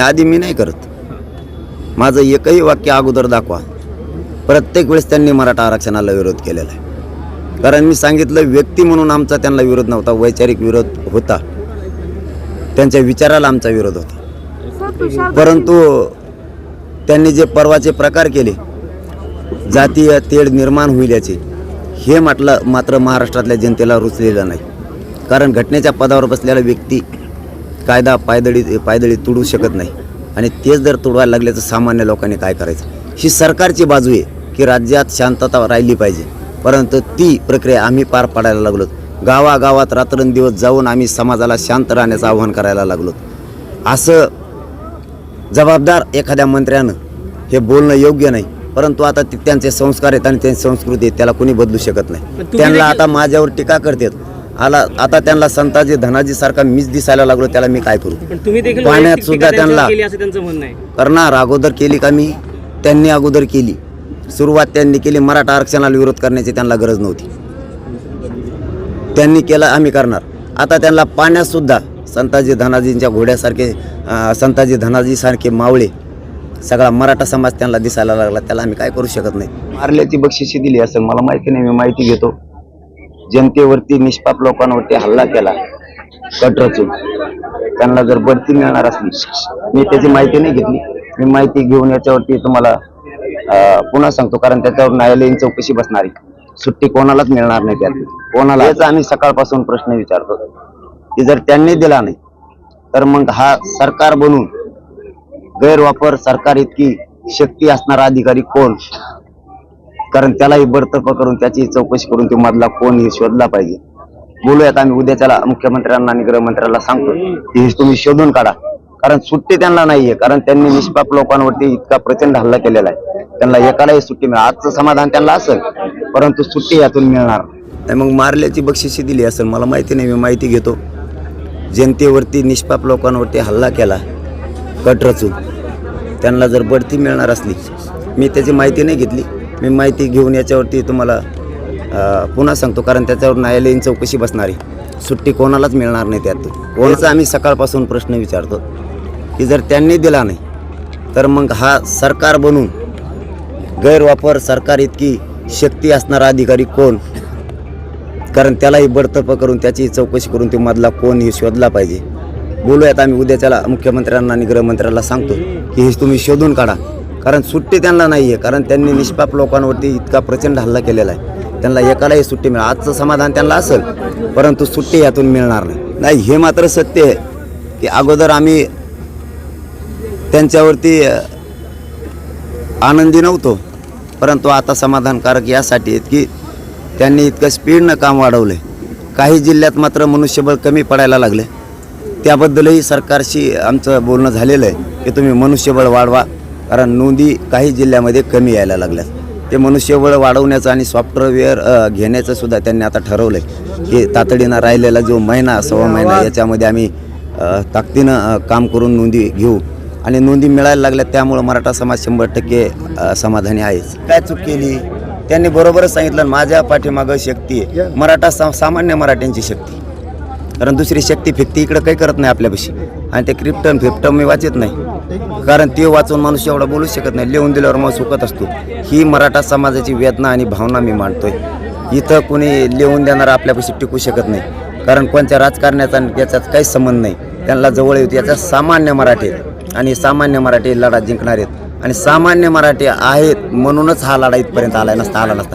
आधी मी नाही करत. माझं एकही वाक्य अगोदर दाखवा. प्रत्येक वेळेस त्यांनी मराठा आरक्षणाला विरोध केलेला आहे. कारण मी सांगितलं व्यक्ती म्हणून आमचा त्यांना विरोध नव्हता वैचारिक विरोध होता. त्यांच्या विचाराला आमचा विरोध होता. परंतु त्यांनी जे पर्वाचे प्रकार केले जातीय तेढ निर्माण होईल याचे हे म्हटलं मात्र महाराष्ट्रातल्या जनतेला रुचलेलं नाही. कारण घटनेच्या पदावर बसलेला व्यक्ती कायदा पायदळी पायदळी तुडू शकत नाही. आणि तेच जर तुडवायला लागले तर सामान्य लोकांनी काय करायचं? ही सरकारची बाजू आहे की राज्यात शांतता राहिली पाहिजे. परंतु ती प्रक्रिया आम्ही पार पाडायला लागलो. गावागावात रात्रंदिवस जाऊन आम्ही समाजाला शांत राहण्याचं आवाहन करायला लागलो. असं जबाबदार एखाद्या मंत्र्यानं हे बोलणं योग्य नाही. परंतु आता त्यांचे संस्कार आहेत आणि त्यांची संस्कृती आहे त्याला कोणी बदलू शकत नाही. त्यांना आता माझ्यावर टीका करतात. आला आता त्यांना संताजी धनाजी सारखा मीच दिसायला लागलो त्याला मी काय करू? पण तुम्ही देखील पाण्यात सुद्धा त्यांना- केली असं त्यांचं म्हणणं आहे. करणार अगोदर केली का मी? त्यांनी अगोदर केली. सुरुवात त्यांनी केली मराठा आरक्षणाला विरोध करण्याची त्यांना गरज नव्हती. त्यांनी केलं आम्ही करणार. आता त्यांना पाण्यात सुद्धा संताजी धनाजींच्या घोड्यासारखे संताजी धनाजीसारखे मावळे सगळा मराठा समाज त्यांना दिसायला लागला त्याला आम्ही काय करू शकत नाही. मारल्याची बक्षिशी दिली असेल मला माहिती नाही मी माहिती घेतो. जनतेवरती निष्पाप लोकांवरती हल्ला केला. कट रचून त्यांना जर बढती मिळणार असली मी त्याची माहिती नाही घेतली. मी माहिती घेऊन याच्यावरती तुम्हाला पुन्हा सांगतो कारण त्याच्यावर न्यायालयीन चौकशी बसणार. सुट्टी कोणालाच मिळणार नाही त्यात. कोणाला? याचा आम्ही सकाळपासून प्रश्न विचारतो. की जर त्यांनी दिला नाही तर मग हा सरकार बनून गैरवापर सरकार इतकी शक्ती असणारा अधिकारी कोण? कारण त्यालाही बडतर्फ करून त्याची चौकशी करून तो मधला कोण हे शोधला पाहिजे. बोलूयात आम्ही उद्याच्याला मुख्यमंत्र्यांना आणि गृहमंत्र्यांना सांगतो. की हे तुम्ही शोधून काढा. कारण सुट्टी त्यांना नाहीये कारण त्यांनी निष्पाप लोकांवरती इतका प्रचंड हल्ला केलेला आहे. त्यांना एकालाही सुट्टी मिळा आजचं समाधान त्यांना असेल परंतु सुट्टी यातून मिळणार नाही मग मारल्याची बक्षिशी दिली असेल मला माहिती नाही मी माहिती घेतो. जनतेवरती निष्पाप लोकांवरती हल्ला केला कट रचून. त्यांना जर बढती मिळणार असली मी त्याची माहिती नाही घेतली. मी माहिती घेऊन याच्यावरती तुम्हाला पुन्हा सांगतो कारण त्याच्यावर न्यायालयीन चौकशी बसणारी. सुट्टी कोणालाच मिळणार नाही त्यात. कोणाचा आम्ही सकाळपासून प्रश्न विचारतो की जर त्यांनी दिला नाही तर मग हा सरकार बनून गैरवापर सरकार इतकी शक्ती असणारा अधिकारी कोण? कारण त्यालाही बडतर्फ करून त्याची चौकशी करून ते मधला कोण हे शोधला पाहिजे. बोलूयात आम्ही उद्याच्याला मुख्यमंत्र्यांना आणि गृहमंत्र्याला सांगतो की हे तुम्ही शोधून काढा. कारण सुट्टी त्यांना नाही आहे कारण त्यांनी निष्पाप लोकांवरती इतका प्रचंड हल्ला केलेला आहे. त्यांना एकालाही सुट्टी मिळा आजचं समाधान त्यांना असेल परंतु सुट्टी यातून मिळणार नाही. नाही हे मात्र सत्य आहे की अगोदर आम्ही त्यांच्यावरती आनंदी नव्हतो परंतु आता समाधानकारक यासाठी आहेत की त्यांनी इतकं स्पीडनं काम वाढवलं आहे काही जिल्ह्यात मात्र मनुष्यबळ कमी पडायला लागले त्याबद्दलही सरकारशी आमचं बोलणं झालेलं आहे की तुम्ही मनुष्यबळ वाढवा कारण नोंदी काही जिल्ह्यामध्ये कमी यायला लागल्यात. ते मनुष्यबळ वाढवण्याचं आणि सॉफ्टवेअर घेण्याचं सुद्धा त्यांनी आता ठरवलं आहे की तातडीनं राहिलेला जो महिना सव्वा महिना याच्यामध्ये आम्ही ताकदीनं काम करून नोंदी घेऊ. आणि नोंदी मिळायला लागल्या त्यामुळं मराठा समाज शंभर टक्के समाधानी आहेच. काय चूक केली? त्यांनी बरोबरच सांगितलं माझ्या पाठीमागं शक्ती आहे. मराठा सा सामान्य मराठ्यांची शक्ती. कारण दुसरी शक्ती फिक्ती इकडं काही करत नाही आपल्यापाशी. आणि ते क्रिप्टन फिप्टन मी वाचत नाही. कारण ते वाचून माणूस एवढा बोलू शकत नाही. लिहून दिल्यावर माणूस सुखत असतो. ही मराठा समाजाची वेदना आणि भावना मी मांडतोय. इथं कोणी लिहून देणार आपल्यापाशी टिकू शकत नाही. कारण कोणत्या राजकारण्याचा याच्यात काहीच संबंध नाही. त्यांना जवळ येतो याचा सामान्य मराठी आणि सामान्य मराठी लढा जिंकणार आहेत. आणि सामान्य मराठी आहेत म्हणूनच हा लढा इथपर्यंत आला नसता आला नसता.